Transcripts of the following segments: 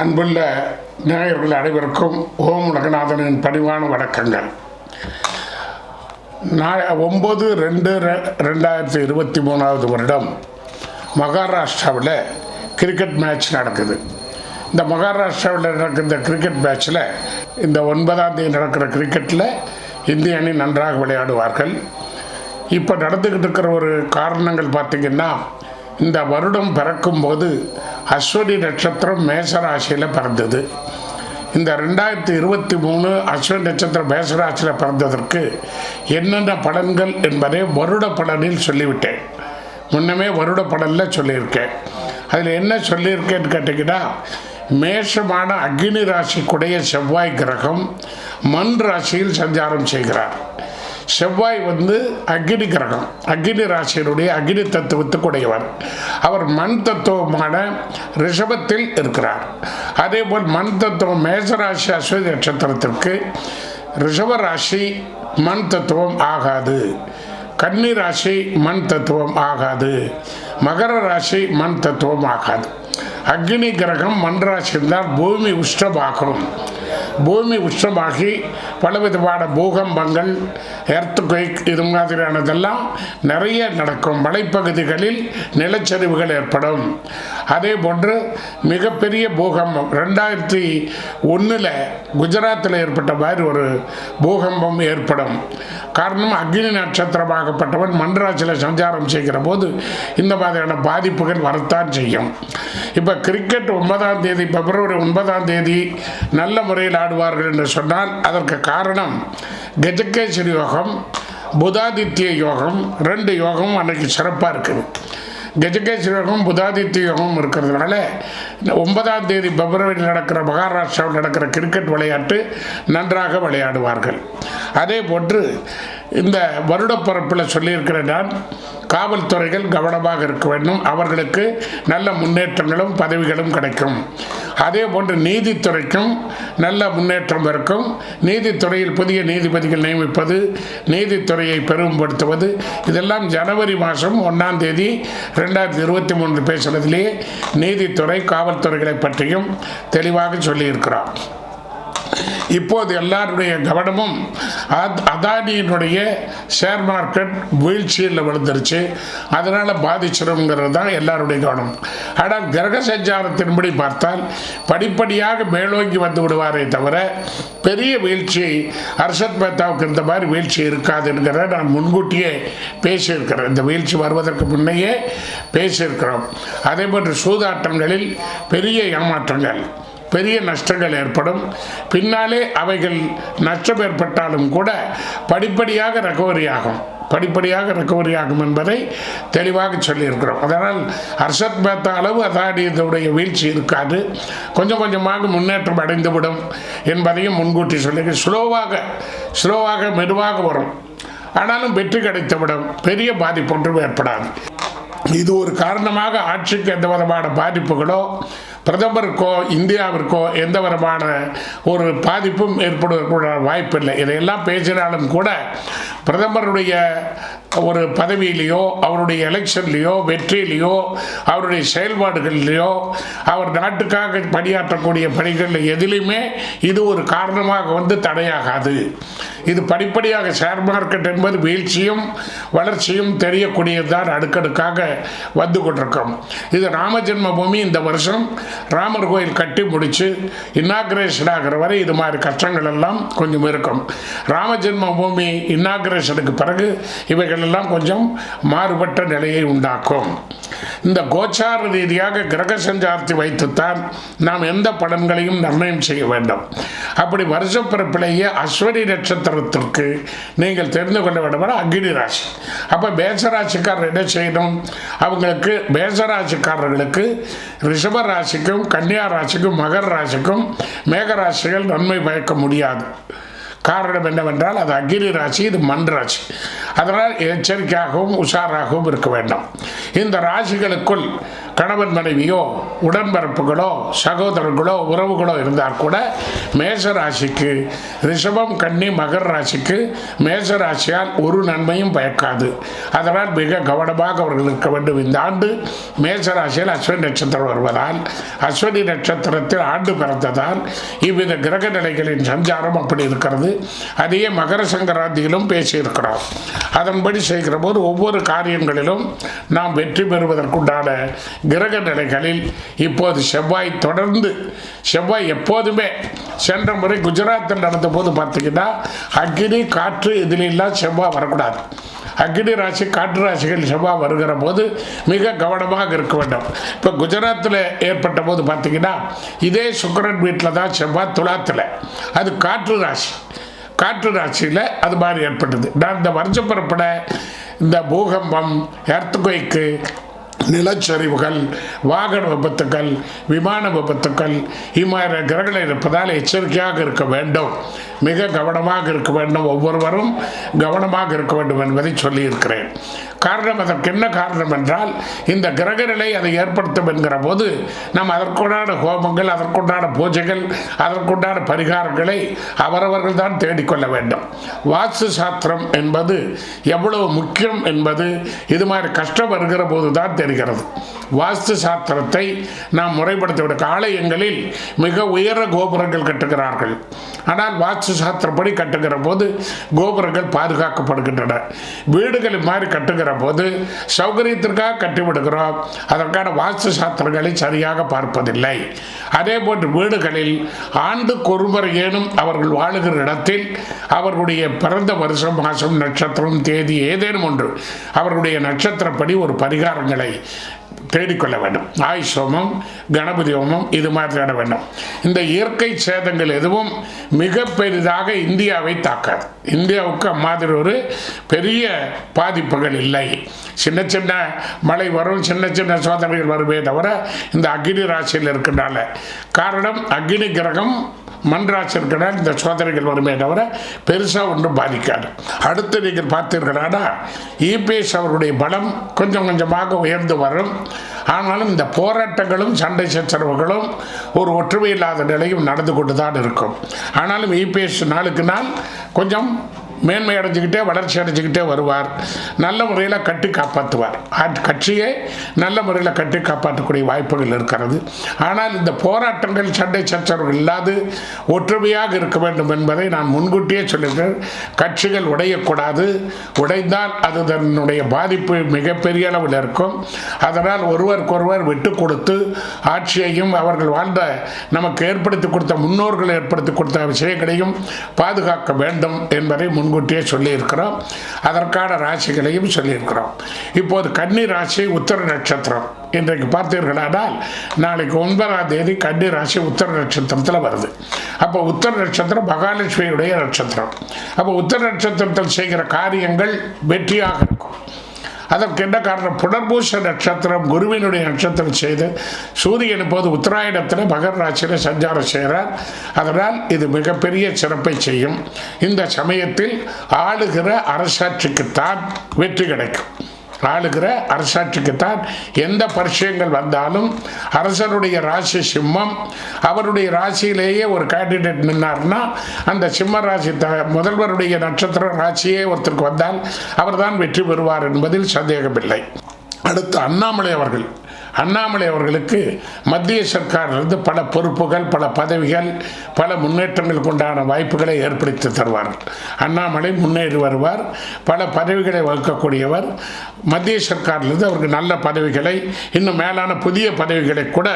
அன்புள்ள நேயர்கள் அனைவருக்கும் ஓம் உலகநாதனின் பணிவான வணக்கங்கள். நான் ஒம்பது ரெண்டு ரெண்டாயிரத்தி இருபத்தி மூணாவது வருடம் மகாராஷ்டிராவில் கிரிக்கெட் மேட்ச் நடக்குது. இந்த மகாராஷ்டிராவில் நடக்கிற இந்த கிரிக்கெட் மேட்ச்சில் இந்த ஒன்பதாம் தேதி நடக்கிற கிரிக்கெட்டில் இந்திய அணி நன்றாக விளையாடுவார்கள். இப்போ நடந்துக்கிட்டு இருக்கிற ஒரு காரணங்கள் பார்த்திங்கன்னா இந்த வருடம் பிறக்கும்போது அஸ்வனி நட்சத்திரம் மேசராசியில் பிறந்தது. இந்த ரெண்டாயிரத்தி இருபத்தி மூணு அஸ்வினி நட்சத்திரம் மேசராசியில் பிறந்ததற்கு என்னென்ன பலன்கள் என்பதை வருட பலனில் சொல்லிவிட்டேன். முன்னமே வருட பலனில் சொல்லியிருக்கேன். அதில் என்ன சொல்லியிருக்கேன்னு கேட்டிங்கன்னா மேஷமான அக்னி ராசிக்குடைய செவ்வாய் கிரகம் மண் ராசியில் சஞ்சாரம் செய்கிறார். செவ்வாய் வந்து அக்னி கிரகம் அக்னி ராசியினுடைய அக்னி தத்துவத்துக்குடையவர். அவர் மண் தத்துவமான ரிஷபத்தில் இருக்கிறார். அதேபோல் மண் தத்துவம் மேசராசி அஸ்வதி நட்சத்திரத்திற்கு ரிஷப ராசி மண் தத்துவம் ஆகாது. கன்னி ராசி மண் தத்துவம் ஆகாது. மகர ராசி மண் தத்துவம் ஆகாது. அக்னி கிரகம் மண் ராசி இருந்தால் பூமி உஷ்டமாகும். பூமி உஷ்ணமாகி பலவிதமான பூகம்பங்கள் எர்த் குயிக் இது மாதிரியானதெல்லாம் நிறைய நடக்கும். மலைப்பகுதிகளில் நிலச்சரிவுகள் ஏற்படும். அதே போன்று மிகப்பெரிய பூகம்பம் ரெண்டாயிரத்தி ஒன்றில் குஜராத்தில் ஏற்பட்ட மாதிரி ஒரு பூகம்பம் ஏற்படும். காரணம் அக்னி நட்சத்திரமாகப்பட்டவன் மன்ராசியில் சஞ்சாரம் செய்கிற போது இந்த மாதிரியான பாதிப்புகள் வரத்தான் செய்யும். இப்போ கிரிக்கெட் ஒன்பதாம் தேதி பிப்ரவரி ஒன்பதாம் தேதி நல்ல முறையில் ஆடுவார்கள் என்று சொன்னால் அதற்கு காரணம் கஜகேசரி யோகம் புதாதித்ய யோகம் ரெண்டு யோகமும் அன்றைக்கு சிறப்பாக இருக்குது. கஜகேசரி யோகம் புதாதித்ய யோகம் இருக்கிறதுனால ஒன்பதாம் தேதி பிப்ரவரி நடக்கிற மகாராஷ்டிராவில் நடக்கிற கிரிக்கெட் விளையாட்டு நன்றாக விளையாடுவார்கள். அதே போன்று இந்த வருடப்பரப்பில் சொல்லியிருக்கிற நான் காவல்துறைகள் கவனமாக இருக்க வேண்டும். அவர்களுக்கு நல்ல முன்னேற்றங்களும் பதவிகளும் கிடைக்கும். அதே போன்று நீதித்துறைக்கும் நல்ல முன்னேற்றம் இருக்கும். நீதித்துறையில் புதிய நீதிபதிகள் நியமிப்பது நீதித்துறையை பெருமைப்படுத்துவது. இதெல்லாம் ஜனவரி மாதம் ஒன்றாம் தேதி ரெண்டாயிரத்தி இருபத்தி மூன்று பேசுகிறதுலேயே நீதித்துறை காவல்துறைகளை பற்றியும் தெளிவாக சொல்லியிருக்கிறார். இப்போது எல்லாருடைய கவனமும் அத்- அதானியினுடைய ஷேர் மார்க்கெட் வீழ்ச்சியில் விழுந்துருச்சு. அதனால் பாதிச்சிருங்கிறது தான் எல்லாருடைய கவனம். ஆனால் கிரக சஞ்சாரத்தின்படி பார்த்தால் படிப்படியாக மேலோங்கி வந்து விடுவாரே தவிர பெரிய வீழ்ச்சி ஹர்ஷத் மேத்தாவுக்கு இந்த மாதிரி வீழ்ச்சி இருக்காதுங்கிற நான் முன்கூட்டியே பேசியிருக்கிறேன். இந்த வீழ்ச்சி வருவதற்கு முன்னையே பேசியிருக்கிறோம். அதே போன்று சூதாட்டங்களில் பெரிய ஏமாற்றங்கள். பெரிய நஷ்டங்கள் ஏற்படும். பின்னாலே அவைகள் நஷ்டம் ஏற்பட்டாலும் கூட படிப்படியாக ரெக்கவரி ஆகும். படிப்படியாக ரெக்கவரி ஆகும் என்பதை தெளிவாக சொல்லியிருக்கிறோம். அதனால் ஹர்ஷத் மேத்தா அளவு அதானியதுடைய வீழ்ச்சி இருக்காது. கொஞ்சம் கொஞ்சமாக முன்னேற்றம் அடைந்துவிடும் என்பதையும் முன்கூட்டி சொல்லி ஸ்லோவாக ஸ்லோவாக மெதுவாக வரும். ஆனாலும் வெற்றி கிடைத்துவிடும். பெரிய பாதிப்பு ஒன்றும் ஏற்படாது. இது ஒரு காரணமாக ஆட்சிக்கு எந்த விதமான பாதிப்புகளோ பிரதமருக்கோ இந்தியாவிற்கோ எந்த விதமான ஒரு பாதிப்பும் ஏற்படுவதற்குள்ள வாய்ப்பில்லை. இதையெல்லாம் பேசினாலும் கூட பிரதமருடைய ஒரு பதவியிலேயோ அவருடைய எலெக்ஷன்லேயோ வெற்றியிலேயோ அவருடைய செயல்பாடுகள்லையோ அவர் நாட்டுக்காக பணியாற்றக்கூடிய பணிகளில் எதிலையுமே இது ஒரு காரணமாக வந்து தடையாகாது. இது படிப்படியாக ஷேர் மார்க்கெட் என்பது வீழ்ச்சியும் வளர்ச்சியும் தெரியக்கூடியதுதான் அடுக்கடுக்காக வந்து கொண்டிருக்கும். இது ராமஜென்ம பூமி இந்த வருஷம் ராமர் கோயில் கட்டி முடித்து இன்னாகிரேஷன் ஆகிற வரை இது மாதிரி கஷ்டங்கள் எல்லாம் கொஞ்சம் இருக்கும். ராமஜென்ம பூமி இன்னாகிரேஷனுக்கு பிறகு இவைகள் எல்லாம் கொஞ்சம் மாறுபட்ட நிலையை உண்டாக்கும். இந்த கோச்சார ரீதியாக கிரக சஞ்சாரத்தை வைத்துத்தான் நாம் எந்த பலன்களையும் நிர்ணயம் செய்ய வேண்டும். அப்படி வருஷப்பிறப்பிலேயே அஸ்வனி நட்சத்திரத்திற்கு நீங்கள் தெரிந்து கொள்ள வேண்டும் அக்னி ராசி. அப்போ பேசராசிக்காரர் என்ன செய்யணும்? அவங்களுக்கு பேசராசிக்காரர்களுக்கு ரிஷப ராசிக்கும் கன்னியா ராசிக்கும் மகர ராசிக்கும் மேகராசிகள் நன்மை பயக்க முடியாது. காரணம் என்னவென்றால் அது அக்னி ராசி இது மண் ராசி. அதனால் எச்சரிக்கையாகவும் உஷாராகவும் இருக்க வேண்டும். இந்த ராசிகளுக்குள் கணவன் மனைவியோ உடன்பரப்புகளோ சகோதரர்களோ உறவுகளோ இருந்தால் கூட மேச ராசிக்கு ரிஷபம் கன்னி மகர் ராசிக்கு மேச ராசியால் ஒரு நன்மையும் பயக்காது. அதனால் மிக கவனமாக அவர்கள் இருக்க வேண்டும். இந்த ஆண்டு மேச ராசியில் அஸ்வினி நட்சத்திரம் வருவதால் அஸ்வினி நட்சத்திரத்தில் ஆண்டு பிறந்ததால் இவ்வித கிரக நிலைகளின் சஞ்சாரம் அப்படி இருக்கிறது. அதையே மகர சங்கராந்தியிலும் பேசியிருக்கிறோம். அதன்படி செய்கிற போது ஒவ்வொரு காரியங்களிலும் நாம் வெற்றி பெறுவதற்குண்டான கிரக நிலைகளில் இப்போது செவ்வாய் தொடர்ந்து செவ்வாய் எப்போதுமே சென்ற முறை குஜராத்தில் நடந்த போது பார்த்தீங்கன்னா அக்னி காற்று இதிலெல்லாம் செவ்வாய் வரக்கூடாது. அக்னி ராசி காற்று ராசிகள் செவ்வாய் வருகிற போது மிக கவனமாக இருக்க வேண்டும். இப்போ குஜராத்தில் ஏற்பட்ட போது பார்த்தீங்கன்னா இதே சுக்கரன் வீட்டில் தான் செவ்வாய் துலாத்தில். அது காற்று ராசி. காற்று ராசியில் அது மாதிரி ஏற்பட்டது. நான் இந்த வருஷம் இந்த பூகம்பம் எர்த்துக்குவைக்கு நிலச்சரிவுகள் வாகன விபத்துக்கள் விமான விபத்துக்கள் இம்மாதிரி கிரகங்கள் இருப்பதால் எச்சரிக்கையாக இருக்க வேண்டும். மிக கவனமாக இருக்க வேண்டும். ஒவ்வொருவரும் கவனமாக இருக்க வேண்டும் என்பதை சொல்லியிருக்கிறேன். காரணம் அதற்கு என்ன காரணம் என்றால் இந்த கிரக நிலை அதை ஏற்படுத்தும் என்கிற போது நாம் அதற்குண்டான ஹோமங்கள் அதற்குண்டான பூஜைகள் அதற்குண்டான பரிகாரங்களை அவரவர்கள் தான் தேடிக்கொள்ள வேண்டும். வாஸ்து சாஸ்திரம் என்பது எவ்வளவு முக்கியம் என்பது இது மாதிரி கஷ்டம் வருகிற போது தான் வருகிறது வாஸ்து சாஸ்திரத்தை நாம் முறைப்படுத்திவிடும் ஆலயங்களில் மிக உயர கோபுரங்கள் கட்டுகிறார்கள். ஆனால் வாஸ்து சாஸ்திரப்படி கட்டுகிற போது கோபுரங்கள் பாதுகாக்கப்படுகின்றன. வீடுகளை மாதிரி கட்டுகிற போது சௌகரியத்திற்காக கட்டிவிடுகிறோம். அதற்கான வாஸ்து சாஸ்திரங்களை சரியாக பார்ப்பதில்லை. அதே போன்று வீடுகளில் ஆண்டுக்கு ஒருமுறை ஏனும் அவர்கள் வாழுகிற இடத்தில் அவர்களுடைய பிறந்த வருஷம் மாதம் நட்சத்திரம் தேதி ஏதேனும் ஒன்று அவர்களுடைய நட்சத்திரப்படி ஒரு பரிகாரங்களை தேடிக்கொள்ள வேண்டும். ஆயுஷ் ஹோமம் கணபதி ஹோமம் இது மாதிரி தேட வேண்டும். இந்த இயற்கை சேதங்கள் எதுவும் மிக பெரிதாக இந்தியாவை தாக்காது. இந்தியாவுக்கு அம்மாதிரி ஒரு பெரிய பாதிப்புகள் இல்லை. சின்ன சின்ன மழை வரும் சின்ன சின்ன சோதனைகள் வருமே தவிர இந்த அக்னி ராசியில் இருக்கின்றால. காரணம் அக்னி கிரகம் மண் இந்த சோதனைகள் வருமே தவிர பெருசாக ஒன்றும் பாதிக்காது. அடுத்து நீங்கள் பார்த்தீர்களானா இபிஎஸ் அவருடைய பலம் கொஞ்சம் கொஞ்சமாக உயர்ந்து வரும். ஆனாலும் இந்த போராட்டங்களும் சண்டை சச்சரவுகளும் ஒரு ஒற்றுமை இல்லாத நிலையும் நடந்து கொண்டு தான் இருக்கும். ஆனாலும் இபிஎஸ் நாளுக்கு நாள் கொஞ்சம் மேன்மை அடைஞ்சுக்கிட்டே வளர்ச்சி அடைஞ்சிக்கிட்டே வருவார். நல்ல முறையில் கட்டி காப்பாற்றுவார். கட்சியை நல்ல முறையில் கட்டி காப்பாற்றக்கூடிய வாய்ப்புகள் இருக்கிறது. ஆனால் இந்த போராட்டங்கள் சண்டை சச்சரவுகள் இல்லாது ஒற்றுமையாக இருக்க வேண்டும் என்பதை நான் முன்கூட்டியே சொல்லியிருக்கிறேன். கட்சிகள் உடையக்கூடாது. உடைந்தால் அது தன்னுடைய பாதிப்பு மிகப்பெரிய அளவில் இருக்கும். அதனால் ஒருவருக்கொருவர் விட்டு கொடுத்து ஆட்சியையும் அவர்கள் வாழ்ந்த நமக்கு ஏற்படுத்தி கொடுத்த முன்னோர்கள் ஏற்படுத்தி கொடுத்த விஷயங்களையும் பாதுகாக்க வேண்டும் என்பதை முன் முன்கூட்டியே சொல்லியிருக்கிறோம். அதற்கான ராசிகளையும் சொல்லியிருக்கிறோம். இப்போது கன்னி ராசி உத்தர நட்சத்திரம். இன்றைக்கு பார்த்தீர்களானால் நாளைக்கு ஒன்பதாம் தேதி கன்னி ராசி உத்தர நட்சத்திரத்தில் வருது. அப்போ உத்தர நட்சத்திரம் மகாலட்சுமியுடைய நட்சத்திரம். அப்போ உத்தர நட்சத்திரத்தில் செய்கிற காரியங்கள் வெற்றியாக இருக்கும். அதற்கு என்ன காரணம் புனர்பூச நட்சத்திரம் குருவினுடைய நட்சத்திரம் செய்து சூரியன் இப்போது உத்தராயணத்தில் மகர் ராசியில் சஞ்சாரம் செய்கிறார். அதனால் இது மிகப்பெரிய சிறப்பை செய்யும். இந்த சமயத்தில் ஆளுகிற அரசாட்சிக்குத்தான் வெற்றி கிடைக்கும். ஆளுகிற அரசாட்சிக்குத்தான் எந்த பரிசயங்கள் வந்தாலும் அரசருடைய ராசி சிம்மம் அவருடைய ராசியிலேயே ஒரு கேண்டிடேட் நின்னார்னா அந்த சிம்ம ராசி த முதல்வருடைய நட்சத்திர ராசியே ஒருத்தருக்கு வந்தால் அவர்தான் வெற்றி பெறுவார் என்பதில் சந்தேகமில்லை. அடுத்து அண்ணாமலை அவர்கள். அண்ணாமலை அவர்களுக்கு மத்திய சர்க்காரிலிருந்து பல பொறுப்புகள் பல பதவிகள் பல முன்னேற்றங்களுக்கு உண்டான வாய்ப்புகளை ஏற்படுத்தி தருவார்கள். அண்ணாமலை முன்னேறி வருவார் பல பதவிகளை வகுக்கக்கூடியவர். மத்திய சர்க்காரிலிருந்து அவருக்கு நல்ல பதவிகளை இன்னும் மேலான புதிய பதவிகளை கூட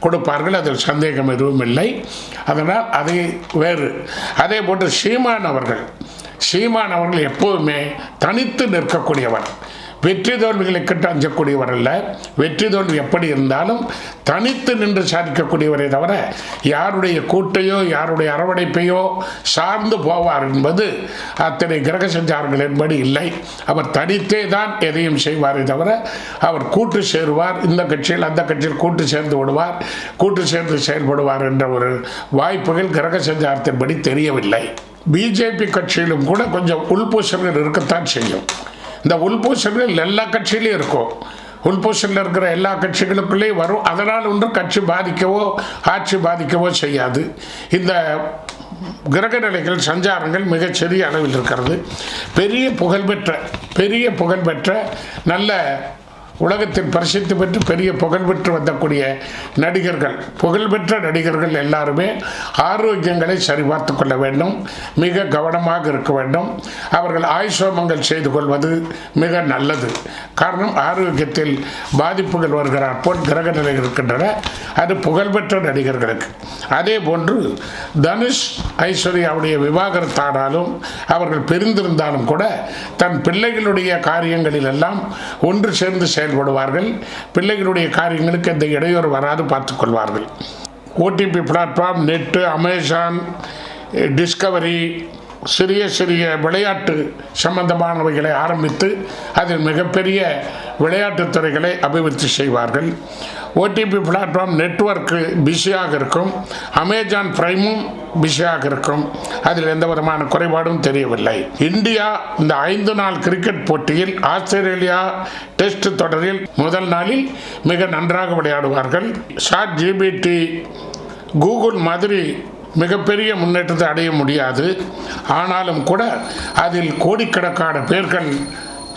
கொடுப்பார்கள். அதில் சந்தேகம் எதுவும் இல்லை. அதனால் அதை வேறு அதே போன்று சீமான் அவர்கள் சீமான் அவர்கள் எப்போதுமே தனித்து நிற்கக்கூடியவர். வெற்றி தோல்விகளை கிட்ட அஞ்சக்கூடியவர் அல்ல. வெற்றி தோல்வி எப்படி இருந்தாலும் தனித்து நின்று சாதிக்கக்கூடியவரை தவிர யாருடைய கூட்டையோ யாருடைய அரவணைப்பையோ சார்ந்து போவார் என்பது அத்தனை கிரக சஞ்சாரங்கள் என்பது இல்லை. அவர் தனித்தே தான் எதையும் செய்வாரே தவிர அவர் கூட்டு சேருவார். இந்த கட்சியில் அந்த கட்சியில் கூட்டு சேர்ந்து விடுவார். கூட்டு சேர்ந்து செயல்படுவார் என்ற ஒரு வாய்ப்புகள் கிரக சஞ்சாரத்தின்படி தெரியவில்லை. பிஜேபி கட்சியிலும் கூட கொஞ்சம் உள்பூசல்கள் இருக்கத்தான் செய்யும். இந்த உள்பூசல்கள் எல்லா கட்சியிலையும் இருக்கும். உள்பூசலில் இருக்கிற எல்லா கட்சிகளுக்குள்ளேயும் வரும். அதனால் ஒன்றும் கட்சி பாதிக்கவோ ஆட்சி பாதிக்கவோ செய்யாது. இந்த கிரக நிலைகள் சஞ்சாரங்கள் மிகச்சிறிய அளவில் இருக்கிறது. பெரிய புகழ்பெற்ற பெரிய புகழ்பெற்ற நல்ல உலகத்தில் பரிசித்து பெற்று பெரிய புகழ்பெற்று வந்தக்கூடிய நடிகர்கள் புகழ்பெற்ற நடிகர்கள் எல்லாருமே ஆரோக்கியங்களை சரிபார்த்து கொள்ள வேண்டும் மிக கவனமாக இருக்க வேண்டும். அவர்கள் ஆயுஷோமங்கள் செய்து கொள்வது மிக நல்லது. காரணம் ஆரோக்கியத்தில் பாதிப்புகள் வருகிறார் போல் கிரக நிலை இருக்கின்றன. அது புகழ்பெற்ற நடிகர்களுக்கு. அதே போன்று தனுஷ் ஐஸ்வர்யாவுடைய விவாகரத்தானாலும் அவர்கள் பிரிந்திருந்தாலும் கூட தன் பிள்ளைகளுடைய காரியங்களில் எல்லாம் ஒன்று சேர்ந்து செயல்படுவார்கள் பிள்ளைகளுடைய காரியங்களுக்கு எந்த இடையூறு வராது பார்த்துக்கொள்வார்கள் OTP platform net Amazon Discovery சிறிய சிறிய விளையாட்டு சம்பந்தமானவைகளை ஆரம்பித்து அதில் மிகப்பெரிய விளையாட்டுத் துறைகளை அபிவிருத்தி செய்வார்கள். ஓடிபி பிளாட்ஃபார்ம் நெட்வொர்க்கு பிஸியாக இருக்கும். அமேசான் பிரைமும் பிஸியாக இருக்கும். அதில் எந்த விதமான குறைபாடும் தெரியவில்லை. இந்தியா இந்த ஐந்து நாள் கிரிக்கெட் போட்டியில் ஆஸ்திரேலியா டெஸ்ட் தொடரில் முதல் நாளில் மிக நன்றாக விளையாடுவார்கள். ஷார்ட் ஜிபிடி கூகுள் மாதிரி மிகப்பெரிய முன்னேற்றத்தை அடைய முடியாது. ஆனாலும் கூட அதில் கோடிக்கணக்கான பேர்கள்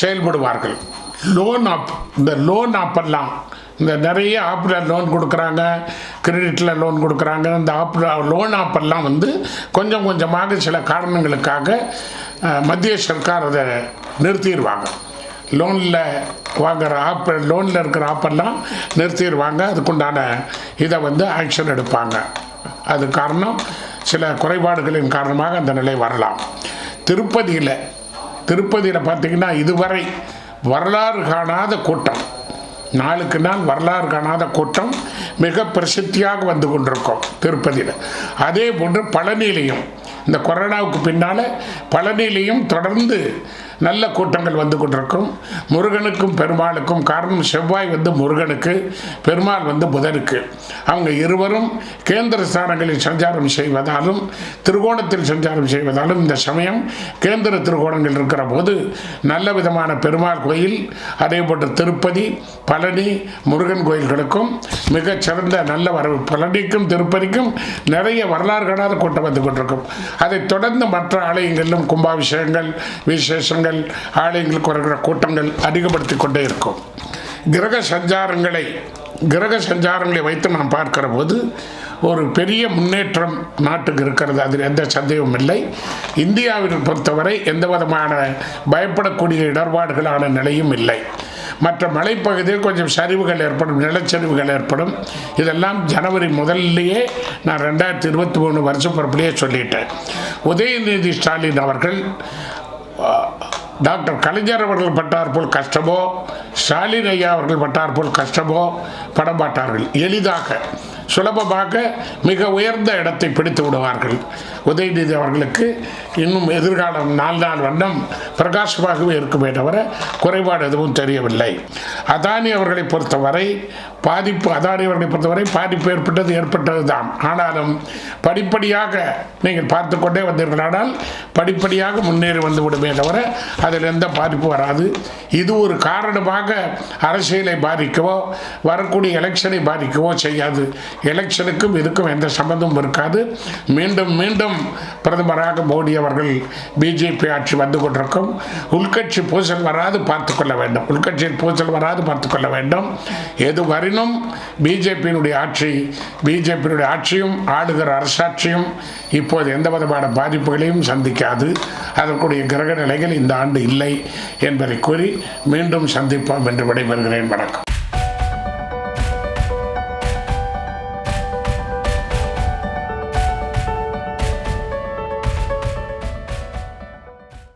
செயல்படுவார்கள். லோன் ஆப் இந்த லோன் ஆப்பெல்லாம் இந்த நிறைய ஆப்பில் லோன் கொடுக்குறாங்க கிரெடிட்டில் லோன் கொடுக்குறாங்க இந்த ஆப் லோன் ஆப்பெல்லாம் வந்து கொஞ்சம் கொஞ்சமாக சில காரணங்களுக்காக மத்திய சர்க்கார் அதை நிறுத்திடுவாங்க. லோனில் வாங்குற ஆப் லோனில் இருக்கிற ஆப்பெல்லாம் நிறுத்திடுவாங்க. அதுக்குண்டான இதை வந்து ஆக்ஷன் எடுப்பாங்க. அது காரணம். சில குறைபாடுகளின் காரணமாக அந்த நிலை வரலாம். திருப்பதியில் திருப்பதியில் பார்த்தீங்கன்னா இதுவரை வரலாறு காணாத கூட்டம். நாளுக்கு நாள் வரலாறு காணாத கூட்டம் மிக பிரசித்தியாக வந்து கொண்டிருக்கும் திருப்பதியில். அதே போன்று பழனியிலையும். இந்த கொரோனாவுக்கு பின்னால் பழனியிலையும் தொடர்ந்து நல்ல கூட்டங்கள் வந்து கொண்டிருக்கும். முருகனுக்கும் பெருமாளுக்கும் காரணம் செவ்வாய் வந்து முருகனுக்கு பெருமாள் வந்து புதனுக்கு. அவங்க இருவரும் கேந்திர ஸ்தானங்களில் சஞ்சாரம் செய்வதாலும் திருகோணத்தில் சஞ்சாரம் செய்வதாலும் இந்த சமயம் கேந்திர திருகோணங்கள் இருக்கிற போது நல்ல விதமான பெருமாள் கோயில் அதேபோன்று திருப்பதி பழனி முருகன் கோயில்களுக்கும் மிகச்சிறந்த நல்ல வரவு. பழனிக்கும் திருப்பதிக்கும் நிறைய வரலாறு காணாத கூட்டம் வந்து கொண்டிருக்கும். அதைத் தொடர்ந்து மற்ற ஆலயங்களிலும் கும்பாபிஷேகங்கள் விசேஷங்கள் ஆலயங்களுக்கு வருகிற கூட்டங்கள் அதிகப்படுத்தி கொண்டே இருக்கும். கிரக சஞ்சாரங்களை கிரக சஞ்சாரங்களை வைத்து நாம் பார்க்கிற போது ஒரு பெரிய முன்னேற்றம் நாட்டுக்கு இருக்கிறது. அதில் எந்த சந்தேகமும் இல்லை. இந்தியாவில் பொறுத்தவரை எந்த விதமான பயப்படக்கூடிய இடர்பாடுகளான நிலையும் இல்லை. மற்ற மலைப்பகுதியில் கொஞ்சம் சரிவுகள் ஏற்படும் நிலச்சரிவுகள் ஏற்படும். இதெல்லாம் ஜனவரி முதல்லையே நான் ரெண்டாயிரத்தி இருபத்தி மூணு வருஷம் பிறப்பிலேயே சொல்லிட்டேன். உதயநிதி ஸ்டாலின் அவர்கள் டாக்டர் கலைஞர் அவர்கள் பட்டார் போல் கஷ்டமோ ஸ்டாலின் ஐயா அவர்கள் பட்டார் போல் கஷ்டமோ படமாட்டார்கள். எளிதாக. சுலபமாக மிக உயர்ந்த இடத்தை பிடித்து விடுவார்கள். உதயநிதி அவர்களுக்கு இன்னும் எதிர்காலம் நாலு நாள் வண்ணம் பிரகாசமாகவே இருக்குமே தவிர குறைபாடு எதுவும் தெரியவில்லை. அதானி அவர்களை பொறுத்தவரை பாதிப்பு அதானி அவர்களை பொறுத்தவரை பாதிப்பு ஏற்பட்டது ஏற்பட்டது தான். ஆனாலும் படிப்படியாக நீங்கள் பார்த்து கொண்டே வந்தீர்களானால் படிப்படியாக முன்னேறி வந்து விடுமே தவிர அதில் எந்த பாதிப்பு வராது. இது ஒரு காரணமாக அரசியலை பாதிக்கவோ வரக்கூடிய எலெக்ஷனை பாதிக்கவோ செய்யாது. எலெக்ஷனுக்கும் இதுக்கும் எந்த சம்மந்தமும் இருக்காது. மீண்டும் மீண்டும் பிரதமராக மோடி அவர்கள் பிஜேபி ஆட்சி வந்து கொண்டிருக்கும். உள்கட்சி பூசல் வராது பார்த்து கொள்ள வேண்டும். உள்கட்சியில் பூசல் வராது பார்த்து கொள்ள வேண்டும். எது வரினும் பிஜேபியினுடைய ஆட்சி பிஜேபியினுடைய ஆட்சியும் ஆளுகிற அரசாட்சியும் இப்போது எந்த விதமான பாதிப்புகளையும் சந்திக்காது. அதற்குரிய கிரக நிலைகள் இந்த ஆண்டு இல்லை என்பதை கூறி மீண்டும் சந்திப்போம் என்று விடைபெறுகிறேன். வணக்கம்.